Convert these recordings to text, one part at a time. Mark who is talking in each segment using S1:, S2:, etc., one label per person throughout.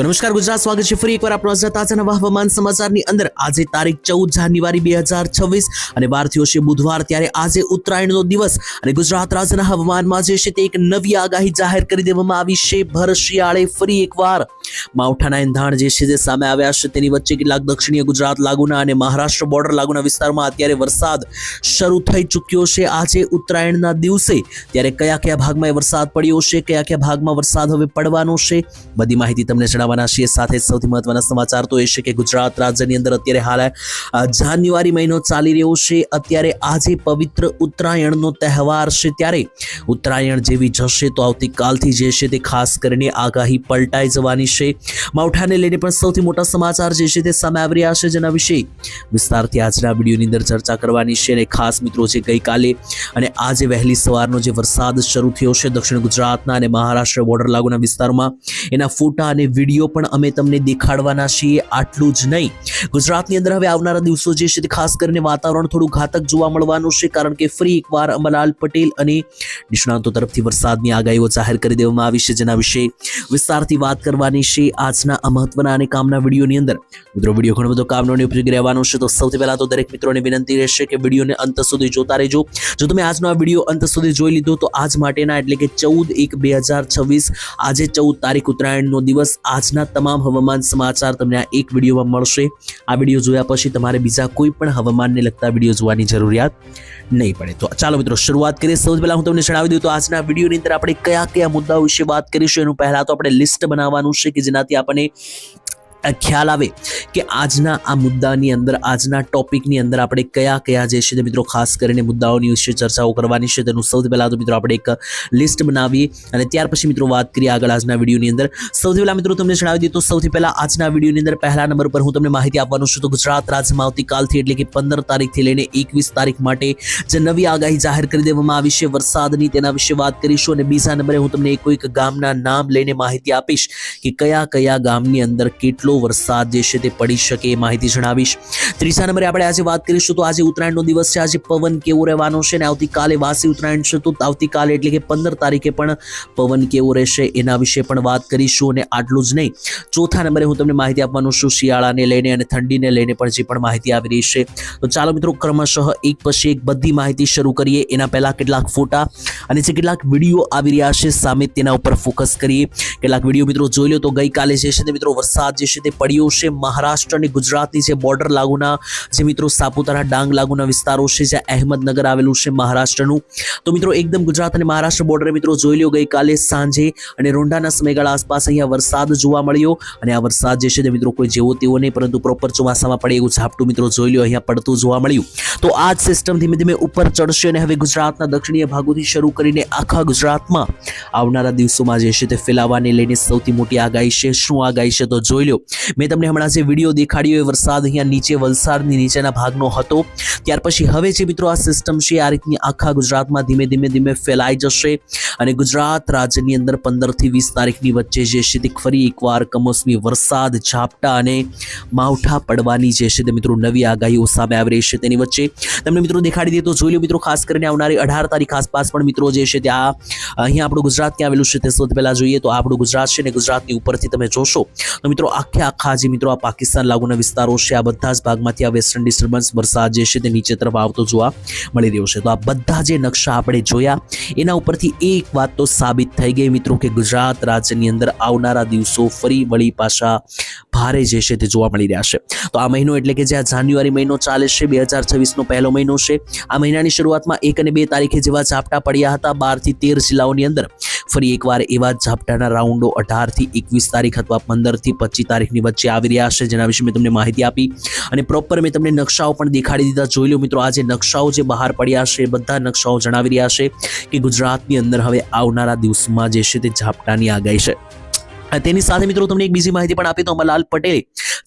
S1: તો નમસ્કાર, ગુજરાત સ્વાગત છે ફરી એકવાર આપણો આજના તાજા નવા સમાચારની અંદર. આજે તારીખ ચૌદ જાન્યુઆરી બે હજાર છવ્વીસ અને વાર થયો છે બુધવાર. ત્યારે આજે ઉત્તરાયણનો દિવસ અને ગુજરાત રાજ્યના હવામાનમાં જે છે તે એક નવી આગાહી જાહેર કરી દેવામાં આવી છે. ભર શિયાળે ફરી એકવાર માવઠાના એંધાણ જે છે તે સામે આવ્યા છે. તેની વચ્ચે કેટલાક દક્ષિણીય ગુજરાત લાગુના અને મહારાષ્ટ્ર બોર્ડર લાગુના વિસ્તારમાં અત્યારે વરસાદ શરૂ થઈ ચૂક્યો છે. આજે ઉત્તરાયણના દિવસે ત્યારે કયા કયા ભાગમાં વરસાદ પડ્યો છે? કયા કયા ભાગમાં વરસાદ હવે પડવાનો છે? બધી માહિતી તમને સાથે મહત્વના સમાચાર તો એ કે ગુજરાત રાજ્યની અંદર અત્યારે હાલ જાન્યુઆરી મહિનો ચાલી રહ્યો છે. અત્યારે આજે પવિત્ર ઉત્તરાયણનો તહેવાર છે ત્યારે ઉત્તરાયણ જેવી જશે તો આવતીકાલથી જે છે તે ખાસ કરીને આગાહી પલટાઈ જવાની છે. માવઠાને લઈને પણ સૌથી મોટા સમાચાર જે છે તે સામે આવી રહ્યા છે જેના વિશે વિસ્તારથી આજના વિડીયોની અંદર ચર્ચા કરવાની છે અને ખાસ મિત્રો છે ગઈકાલે અને આજે વહેલી સવારનો જે વરસાદ શરૂ થયો છે દક્ષિણ ગુજરાતના અને મહારાષ્ટ્ર બોર્ડર લાગુના વિસ્તારમાં, એના ફોટા અને વીડિયો પણ અમે તમને દેખાડવાના છીએ, આટલું જ નહીં. ગુજરાતની અંદર હવે આવનારા દિવસો જે છે ખાસ કરીને વાતાવરણ થોડું ઘાતક જોવા મળવાનું છે, કારણ કે ફરી એકવાર અંબાલાલ પટેલ અને નિષ્ણાંતો તરફથી વરસાદની આગાહીઓ જાહેર કરી દેવામાં આવી છે, જેના વિશે વિસ્તારથી વાત કરવાની છે આજના આ મહત્વના અને કામના વિડીયોની અંદર. મિત્રો, વીડિયો ઘણો બધો કામનો ઉપયોગી રહેવાનો છે, તો સૌથી પહેલાં તો દરેક મિત્રોને વિનંતી રહેશે કે વિડીયોને અંત સુધી જોતા રહેજો. જો તમે આજનો આ વીડિયો અંત સુધી જોઈ લીધો, તો આજ માટેના એટલે કે ચૌદ એક બે હજાર છવ્વીસ, આજે ચૌદ તારીખ ઉત્તરાયણનો દિવસ આજના તમામ હવામાન સમાચાર તમને આ એક વિડીયોમાં મળશે. આ વીડિયો જોયા પછી તમારે બીજા કોઈ પણ હવામાનને લગતા વીડિયો જોવાની જરૂરિયાત નહીં પડે. તો ચાલો મિત્રો, શરૂઆત કરીએ. સૌથી પહેલાં હું તમને જણાવી દઉં તો આજના વિડીયોની અંદર આપણે કયા કયા મુદ્દાઓ વિશે વાત કરીશું. એનું પહેલાં તો આપણે લિસ્ટ બનાવવાનું છે કે જેનાથી આપણને ખ્યાલ આવે કે આજના આ મુદ્દાની અંદર, આજના ટોપિકની અંદર આપણે કયા કયા જે છે તે મિત્રો ખાસ કરીને મુદ્દાઓની વિશે ચર્ચાઓ કરવાની છે તેનું સૌથી પહેલાં તો મિત્રો આપણે એક લિસ્ટ બનાવીએ અને ત્યાર પછી મિત્રો વાત કરીએ આગળ આજના વિડીયોની અંદર. સૌથી પહેલાં મિત્રો તમને જણાવી દઈએ તો સૌથી પહેલાં આજના વિડીયોની અંદર પહેલા નંબર પર હું તમને માહિતી આપવાનું છું. તો ગુજરાત રાજ્યમાં આવતીકાલથી એટલે કે પંદર તારીખથી લઈને એકવીસ તારીખ માટે જે નવી આગાહી જાહેર કરી દેવામાં આવી છે વરસાદની, તેના વિશે વાત કરીશું અને બીજા નંબરે હું તમને એક ગામના નામ લઈને માહિતી આપીશ કે કયા કયા ગામની અંદર કેટલો વરસાદ જે છે તે પડી શકે એ માહિતી જણાવીશ. ત્રીજા નંબરે આપણે આજે વાત કરીશું તો આજે ઉત્તરાયણનો દિવસ છે. આજે પવન કેવો રહેવાનો છે અને આવતીકાલે વાસી ઉત્તરાયણ છે તો આવતીકાલે એટલે કે પંદર તારીખે પણ પવન કેવો રહેશે એના વિશે પણ વાત કરીશું અને આટલું જ નહીં. ચોથા નંબરે હું તમને માહિતી આપવાનું છું શિયાળાને લઈને અને ઠંડીને લઈને પણ જે પણ માહિતી આવી રહી છે. તો ચાલો મિત્રો ક્રમશઃ એક પછી એક બધી માહિતી શરૂ કરીએ. એના પહેલા કેટલાક ફોટા અને જે કેટલાક વીડિયો આવી રહ્યા છે સામે તેના ઉપર ફોકસ કરીએ. કેટલાક વીડિયો મિત્રો જોઈ લો તો ગઈકાલે જે છે તે મિત્રો વરસાદ જે છે તે પડ્યો છે મહારાષ્ટ્ર અને ગુજરાતની જે બોર્ડર લાગુના જે મિત્રો સાપુતારા ડાંગ લાગુના વિસ્તારો છે, જ્યાં અહેમદનગર આવેલું છે મહારાષ્ટ્રનું. તો મિત્રો એકદમ ગુજરાત અને મહારાષ્ટ્ર બોર્ડરે મિત્રો જોઈ લ્યો, ગઈકાલે સાંજે અને રોંઢાના સમયગાળા આસપાસ અહીંયા વરસાદ જોવા મળ્યો અને આ વરસાદ જે છે તે મિત્રો કોઈ જેવો તેવો નહીં, પરંતુ પ્રોપર ચોમાસામાં પડે એવું ઝાપટું મિત્રો જોઈ લ્યો, અહીંયા પડતું જોવા મળ્યું. તો આ જ સિસ્ટમ ધીમે ધીમે ઉપર ચડશે અને હવે ગુજરાતના દક્ષિણીય ભાગોથી શરૂ કરીને આખા ગુજરાતમાં આવનારા દિવસોમાં જે છે તે ફેલાવાને લઈને સૌથી મોટી આગાહી છે. શું આગાહી છે તો જોઈ લો મેં તમને હમણાં જે વીડિયો દેખાડ્યો એ વરસાદ અહીંયા નીચે, વલસાડની નીચેના ભાગનો હતો. ત્યાર પછી હવે જે મિત્રો આ સિસ્ટમ છે, આ રીતની આખા ગુજરાતમાં ધીમે ધીમે ધીમે ફેલાઈ જશે અને ગુજરાત રાજ્યની અંદર પંદરથી વીસ તારીખની વચ્ચે જે છે તે ફરી એકવાર કમોસમી વરસાદ ઝાપટા અને માવઠા પડવાની જે છે તે મિત્રો નવી આગાહીઓ સામે આવી રહી છે તેની વચ્ચે. તમને મિત્રો દેખાડી દે તો જોઈ લો મિત્રો, ખાસ કરીને આવનારી અઢાર તારીખ આસપાસ પણ મિત્રો જે છે તે આ અહીંયા આપણું ગુજરાત ક્યાં આવેલું છે તે સૌથી પહેલાં જોઈએ તો આપણું ગુજરાત છે ને ગુજરાતની ઉપરથી તમે જોશો. તો મિત્રો આખે આખા જે મિત્રો આ પાકિસ્તાન લાગુના વિસ્તારો છે. આ બધા જ ભાગમાંથી આ વેસ્ટર્ન ડિસ્ટર્બન્સ વરસાદ જે છે તે નીચે તરફ આવતો જોવા મળી રહ્યો છે. તો આ બધા જે નકશા આપણે જોયા, એના ઉપરથી એક વાત તો સાબિત થઈ ગઈ મિત્રો કે ગુજરાત રાજ્યની અંદર આવનારા દિવસો ફરી વળી પાછા ભારે જે છે તે જોવા મળી રહ્યા છે. તો આ મહિનો એટલે કે જે આ જાન્યુઆરી મહિનો ચાલે છે, બે હજાર છવ્વીસનો પહેલો મહિનો છે. આ મહિનાની શરૂઆતમાં એક અને બે તારીખે જેવા ઝાપટા પડ્યા હતા. બારથી તેર જિલ્લાઓની અંદર ફરી એકવાર એવા ઝાપટાના રાઉન્ડો અઢારથી એકવીસ તારીખ અથવા પંદરથી પચીસ તારીખની વચ્ચે આવી રહ્યા છે, જેના વિશે મેં તમને માહિતી આપી. અને પ્રોપર મેં તમને નકશાઓ પણ દેખાડી દીધા. જોઈ લો મિત્રો, આ જે નકશાઓ જે બહાર પડ્યા છે, બધા નકશાઓ જણાવી રહ્યા છે કે ગુજરાતની અંદર હવે આવનારા દિવસમાં જે છે તે ઝાપટાની આગાહી છે. તેની સાથે મિત્રો તમને એક બીજી માહિતી પણ આપી તો અંબાલાલ પટેલે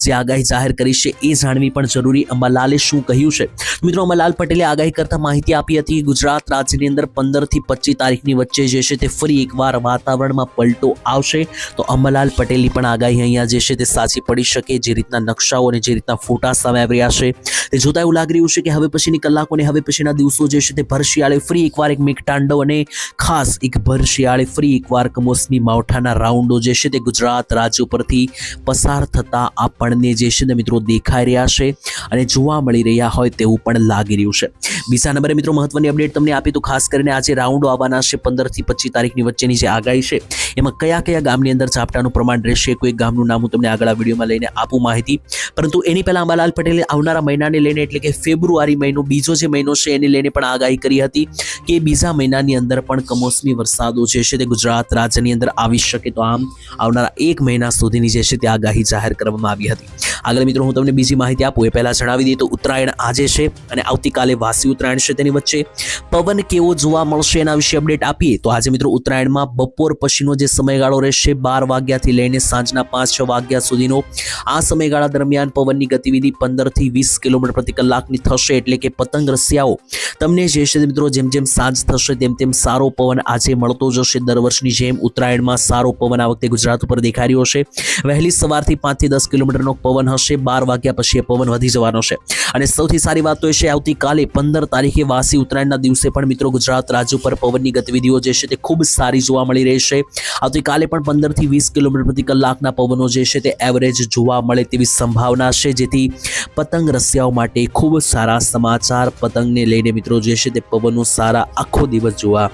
S1: જે આગાહી જાહેર કરી છે એ જાણવી પણ જરૂરી. અંબાલાલે શું કહ્યું છે? મિત્રો અંબાલાલ પટેલે આગાહી કરતા માહિતી આપી હતી, ગુજરાત રાજ્યની અંદર પંદરથી પચીસ તારીખની વચ્ચે જે છે તે ફરી એકવાર વાતાવરણમાં પલટો આવશે. તો અંબાલાલ પટેલની પણ આગાહી અહીંયા જે છે તે સાચી પડી શકે, જે રીતના નકશાઓ અને જે રીતના ફોટા સામે આવી રહ્યા છે. તે જોતા એવું લાગી રહ્યું છે કે હવે પછીની કલાકો અને હવે પછીના દિવસો જે છે તે ભર શિયાળે ફરી એકવાર એક મેઘતાંડવ અને ખાસ એક ભર શિયાળે ફરી એકવાર કમોસમી માવઠાના રાઉન્ડો જે છે તે ગુજરાત રાજ્ય પરથી પસાર થતા આપણને જે છે તે મિત્રો દેખાઈ રહ્યા છે અને જોવા મળી રહ્યા હોય તેવું પણ લાગી રહ્યું છે. બીજા નંબરે મિત્રો મહત્વની અપડેટ તમને આપી તો ખાસ કરીને આજે રાઉન્ડો આવવાના છે પંદરથી પચીસ તારીખની વચ્ચેની જે આગાહી છે એમાં કયા કયા ગામની અંદર ઝાપટાનું પ્રમાણ રહેશે કોઈ ગામનું નામ હું તમને આગળ આ વિડીયોમાં લઈને આપું માહિતી. પરંતુ એની પહેલાં અંબાલાલ પટેલે આવનારા મહિનાને લઈને, એટલે કે ફેબ્રુઆરી મહિનો, બીજો જે મહિનો છે એને લઈને પણ આગાહી કરી હતી કે બીજા મહિનાની અંદર પણ કમોસમી વરસાદો જે છે તે ગુજરાત રાજ્યની અંદર આવી શકે. તો આમ આવનારા એક મહિના સુધીની જે છે તે આગાહી જાહેર કરવામાં આવી હતી. આગળ મિત્રો, હું તમને બીજી માહિતી આપું. એ પહેલાં જણાવી દઈએ તો ઉત્તરાયણ આજે છે અને આવતીકાલે વાસી ઉત્તરાયણ છે તેની વચ્ચે. પવન કેવો જોવા મળશે એના વિશે અપડેટ આપીએ. તો આજે મિત્રો, ઉત્તરાયણમાં બપોર પછીનો જે સમયગાળો રહેશે બાર વાગ્યાથી લઈને સાંજના પાંચ, છ વાગ્યા સુધીનો. આ સમયગાળા દરમિયાન પવનની ગતિવિધિ પંદરથી વીસ કિલોમીટર પ્રતિ કલાકની થશે એટલે કે પતંગ રસિયાઓ. તમને જે છે મિત્રો જેમ જેમ સાંજ થશે તેમ તેમ સારો પવન આજે મળતો જશે. દર વર્ષની જેમ ઉત્તરાયણમાં સારો પવન આ વખતે ગુજરાત ઉપર દેખાઈ રહ્યો છે. વહેલી સવારથી પાંચથી દસ કિલોમીટરનો પવન હશે. બાર વાગ્યા પછી પવન વધી જવાનો છે. અને સૌથી સારી વાત તો એ છે આવતીકાલે પંદર તારીખે વાસી ઉત્તરાયણના દિવસે પણ મિત્રો ગુજરાત રાજ્ય ઉપર પવનની ગતિવિધિઓ જે છે તે ખૂબ સારી જોવા મળી રહી છે. આવતીકાલે પણ પંદરથી વીસ કિલોમીટર પ્રતિ કલાકના પવનો જે છે તે એવરેજ જોવા મળે તેવી સંભાવના છે. જેથી પતંગ રસિયાઓ માટે ખૂબ સારા સમાચાર પતંગને લઈને મિત્રો, જે છે તે પવનો સારા આખો દિવસ જોવા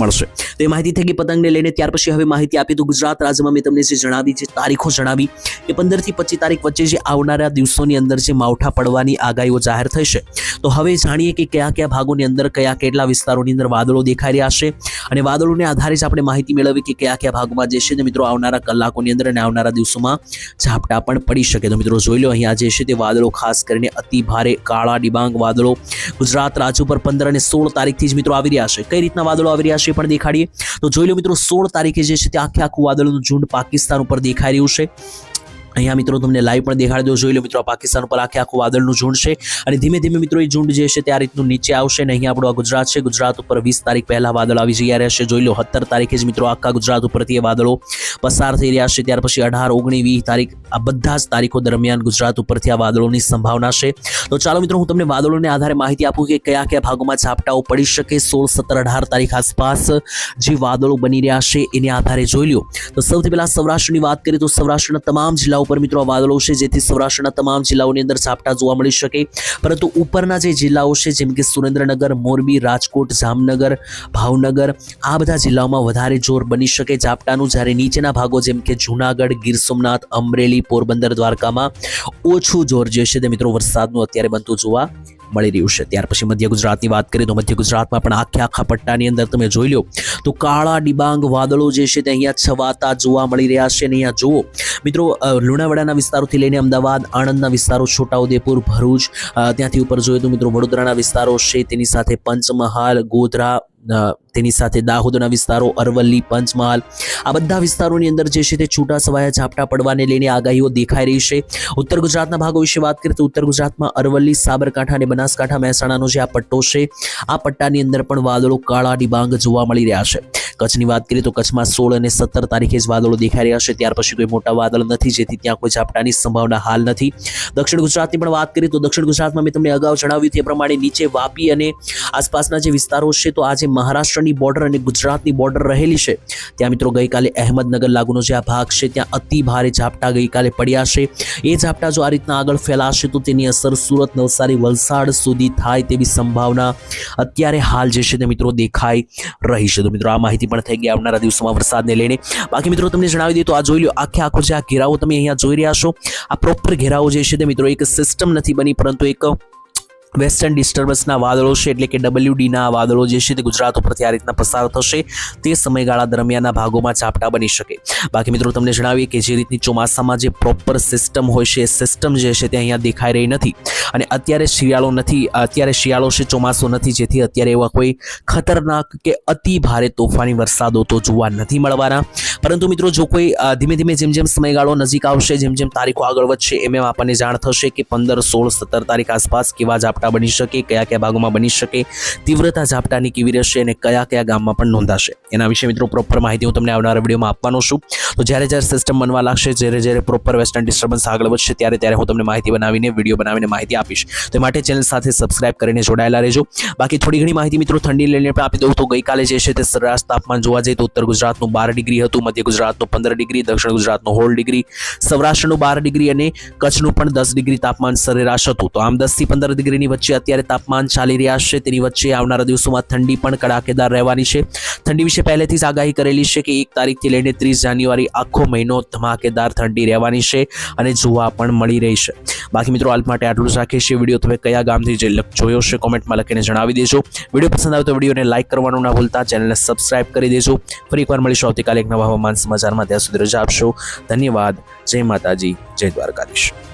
S1: મળશે. તો એ માહિતી થઈ ગઈ પતંગને લઈને. ત્યાર પછી હવે માહિતી આપી તો ગુજરાત રાજ્યમાં મેં તમને જે જણાવી, જે તારીખો જણાવી, કે પંદરથી પચીસ તારીખ વચ્ચે જે આવનારા દિવસોની અંદર જે માવઠા પડવાની આગાહીઓ જાહેર થશે તો હવે જાણીએ કે કયા કયા ભાગોની અંદર કયા કેટલા વિસ્તારોની અંદર વાદળો દેખાઈ રહ્યા છે અને વાદળોને આધારે જ આપણે માહિતી મેળવી કે કયા કયા ભાગમાં જે છે તે મિત્રો આવનારા કલાકોની અંદર અને આવનારા દિવસોમાં ઝાપટા પણ પડી શકે. તો મિત્રો, જોઈ લો, અહીંયા જે છે તે વાદળો ખાસ કરીને અતિ ભારે કાળા ડિબાંગ વાદળો ગુજરાત રાજ્ય ઉપર પંદર અને સોળ તારીખથી જ મિત્રો આવી રહ્યા છે. કઈ રીતના વાદળો આવી રહ્યા છે પણ દેખાડીએ. તો જોઈ લો મિત્રો, સોળ તારીખે જે છે તે આખે આખું વાદળોનું ઝુંડ પાકિસ્તાન ઉપર દેખાઈ રહ્યું છે. અહીંયા મિત્રો તમને લાઈવ પણ દેખાડી દો જોઈ લો મિત્રો પાકિસ્તાન ઉપર આખે આખું વાદળનું ઝુંડ છે. અને ધીમે ધીમે મિત્રો, એ ઝુંડ જે છે તે આ રીતનું નીચે આવશે અને અહીંયા આપણું આ ગુજરાત છે. ગુજરાત ઉપર વીસ તારીખ પહેલા વાદળ આવી જઈ રહેશે. જોઈ લો, સત્તર તારીખે જ મિત્રો આખા ગુજરાત ઉપરથી એ વાદળો પસાર થઈ રહ્યા છે. ત્યાર પછી અઢાર ઓગણીસ વીસ તારીખ, આ બધા જ તારીખો દરમિયાન ગુજરાત ઉપરથી આ વાદળોની સંભાવના છે. તો ચાલો મિત્રો, હું તમને વાદળોને આધારે માહિતી આપું કે કયા કયા ભાગોમાં ઝાપટાઓ પડી શકે. સોળ, સત્તર, અઢાર તારીખ આસપાસ જે વાદળો બની રહ્યા છે, એને આધારે જોઈ લો તો સૌથી પહેલાં સૌરાષ્ટ્રની વાત કરીએ તો સૌરાષ્ટ્રના તમામ જિલ્લાઓ પર મિત્રો વાદળો છે, જેથી સૌરાષ્ટ્રના તમામ જિલ્લાઓની અંદર ઝાપટા જોવા મળી શકે. પરંતુ ઉપરના જે જિલ્લાઓ છે, જેમ કે સુરેન્દ્રનગર, મોરબી, રાજકોટ, જામનગર, ભાવનગર, આ બધા જિલ્લાઓમાં વધારે જોર બની શકે ઝાપટાનું. જ્યારે નીચેના ભાગો જેમ કે જુનાગઢ, ગીર સોમનાથ, અમરેલી, પોરબંદર, દ્વારકામાં ઓછું જોર જે છે તે મિત્રો વરસાદનું અત્યારે બનતું જોવા મળી રહ્યું છે. ત્યાર પછી મધ્ય ગુજરાતની વાત કરીએ તો મધ્ય ગુજરાતમાં પણ આખે આખા પટ્ટાની અંદર તમે જોઈ લો તો કાળા ડિબાંગ વાદળો જે છે તે અહીંયા છવાતા જોવા મળી રહ્યા છે. અને અહીંયા જુઓ, મિત્રો લુણાવાડાના વિસ્તારોથી લઈને અમદાવાદ, આણંદના વિસ્તારો, છોટાઉદેપુર, ભરૂચ ત્યાંથી ઉપર જોઈએ તો મિત્રો વડોદરાના વિસ્તારો છે. તેની સાથે પંચમહાલ, ગોધરા તેની સાથે દાહોદના વિસ્તારો, અરવલ્લી, પંચમહાલ, આ બધા વિસ્તારોની અંદર જે છે તે છૂટા છવાયા ઝાપટા પડવાને લઈને આગાહીઓ દેખાઈ રહી છે. ઉત્તર ગુજરાતના ભાગો વિશે વાત કરીએ તો ઉત્તર ગુજરાતમાં અરવલ્લી, સાબરકાંઠા અને બનાસકાંઠા મહેસાણાનો જે આ પટ્ટો છે, આ પટ્ટાની અંદર પણ વાદળો કાળા ડિબાંગ જોવા મળી રહ્યા છે. કચ્છની વાત કરીએ તો કચ્છમાં સોળ અને સત્તર તારીખે જ વાદળો દેખાઈ રહ્યા છે. ત્યાર પછી કોઈ મોટા વાદળ નથી, જેથી ત્યાં કોઈ ઝાપટાની સંભાવના હાલ નથી. દક્ષિણ ગુજરાતની પણ વાત કરીએ તો દક્ષિણ ગુજરાતમાં મેં તમને અગાઉ જણાવ્યું તે પ્રમાણે નીચે વાપી અને આસપાસના જે વિસ્તારો છે, તો આજે મહારાષ્ટ્રની બોર્ડર અને ગુજરાતની બોર્ડર રહેલી છે. ત્યાં મિત્રો ગઈકાલે અહેમદનગર લાગુનો જે આ ભાગ છે, ત્યાં અતિ ભારે ઝાપટા ગઈકાલે પડ્યા છે. એ ઝાપટા જો આ રીતના આગળ ફેલાશે, તો તેની અસર સુરત, નવસારી, વલસાડ સુધી થાય તેવી સંભાવના અત્યારે હાલ જે છે તે મિત્રો દેખાઈ રહી છે. તો મિત્રો આ માહિતી પણ થઈ ગયા આવનારા દિવસોમાં વરસાદને લઈને. બાકી મિત્રો તમને જણાવી દઈએ તો આ જોઈ લો આખે આખો જે આ ઘેરાવો તમે અહીંયા જોઈ રહ્યા છો. આ પ્રોપર ઘેરાવો જે છે તે મિત્રો એક સિસ્ટમ નથી બની, પરંતુ એક વેસ્ટર્ન ડિસ્ટર્બન્સના વાદળો છે, એટલે કે ડબલ્યુડીના વાદળો જે છે તે ગુજરાત ઉપરથી આ રીતના પસાર થશે. તે સમયગાળા દરમિયાનના ભાગોમાં ઝાપટા બની શકે. બાકી મિત્રો, તમને જણાવીએ કે જે રીતની ચોમાસામાં જે પ્રોપર સિસ્ટમ હોય છે સિસ્ટમ જે છે તે અહીંયા દેખાઈ રહી નથી. અને અત્યારે શિયાળો નથી, અત્યારે શિયાળો છે, ચોમાસું નથી, જેથી અત્યારે એવા કોઈ ખતરનાક કે અતિ ભારે તોફાની વરસાદો તો જોવા નથી મળવાના. પરંતુ મિત્રો, જો કોઈ ધીમે ધીમે જેમ જેમ સમયગાળો નજીક આવશે, જેમ જેમ તારીખો આગળ વધશે, એમ એમ આપણને જાણ થશે કે પંદર, સોળ, સત્તર તારીખ આસપાસ કેવા ઝાપટા બની શકે, કયા કયા ભાગોમાં બની શકે, તીવ્રતા ઝાપટાની કેવી રહેશે અને કયા કયા ગામમાં પણ નોંધાશે. એના વિશે મિત્રો પ્રોપર માહિતી હું તમને આવનારા વિડીયોમાં આપવાનો છું. તો જ્યારે જ્યારે સિસ્ટમ બનવા લાગશે, જ્યારે જ્યારે પ્રોપર વેસ્ટર્ન ડિસ્ટર્બન્સ આગળ વધશે, ત્યારે ત્યારે હું તમને માહિતી બનાવીને વીડિયો બનાવીને માહિતી આપીશ. તો માટે ચેનલ સાથે સબસ્ક્રાઇબ કરીને જોડાયેલા રહેજો. બાકી થોડી ઘણી માહિતી મિત્રો ઠંડી લઈને પણ આપી દઉં તો ગઈકાલે જે છે તે સરેરાશ તાપમાન જોવા જઈએ તો ઉત્તર ગુજરાતનું બાર ડિગ્રી હતું, મધ્ય ગુજરાતનું પંદર ડિગ્રી, દક્ષિણ ગુજરાતનું હોળ ડિગ્રી, સૌરાષ્ટ્રનું બાર ડિગ્રી અને કચ્છનું પણ દસ ડિગ્રી તાપમાન સરેરાશ હતું. તો આમ દસથી પંદર ડિગ્રીની વચ્ચે અત્યારે તાપમાન ચાલી રહ્યા છે. તેની વચ્ચે આવનારા દિવસોમાં ઠંડી પણ કડાકેદાર રહેવાની છે. ઠંડી વિશે પહેલેથી જ આગાહી કરેલી છે કે એક તારીખથી લઈને ત્રીસ જાન્યુઆરી આખો મહિનો ધમાકેદાર ઠંડી રહેવાની છે અને જોવા પણ મળી રહી છે. બાકી મિત્રો હાલ માટે આટલું જ રાખીએ છીએ વીડિયો. તમે કયા ગામથી જે જોયો છે, કોમેન્ટમાં લખીને જણાવી દેજો. વીડિયો પસંદ આવે તો વિડીયોને લાઇક કરવાનું ના ભૂલતા. ચેનલને સબસ્ક્રાઇબ કરી દેજો. ફરી એકવાર મળીશું આવતીકાલે એક નવા હવામાન સમાચારમાં. ત્યાં સુધી રજા આપશો. ધન્યવાદ. જય માતાજી. જય દ્વારકાધીશ.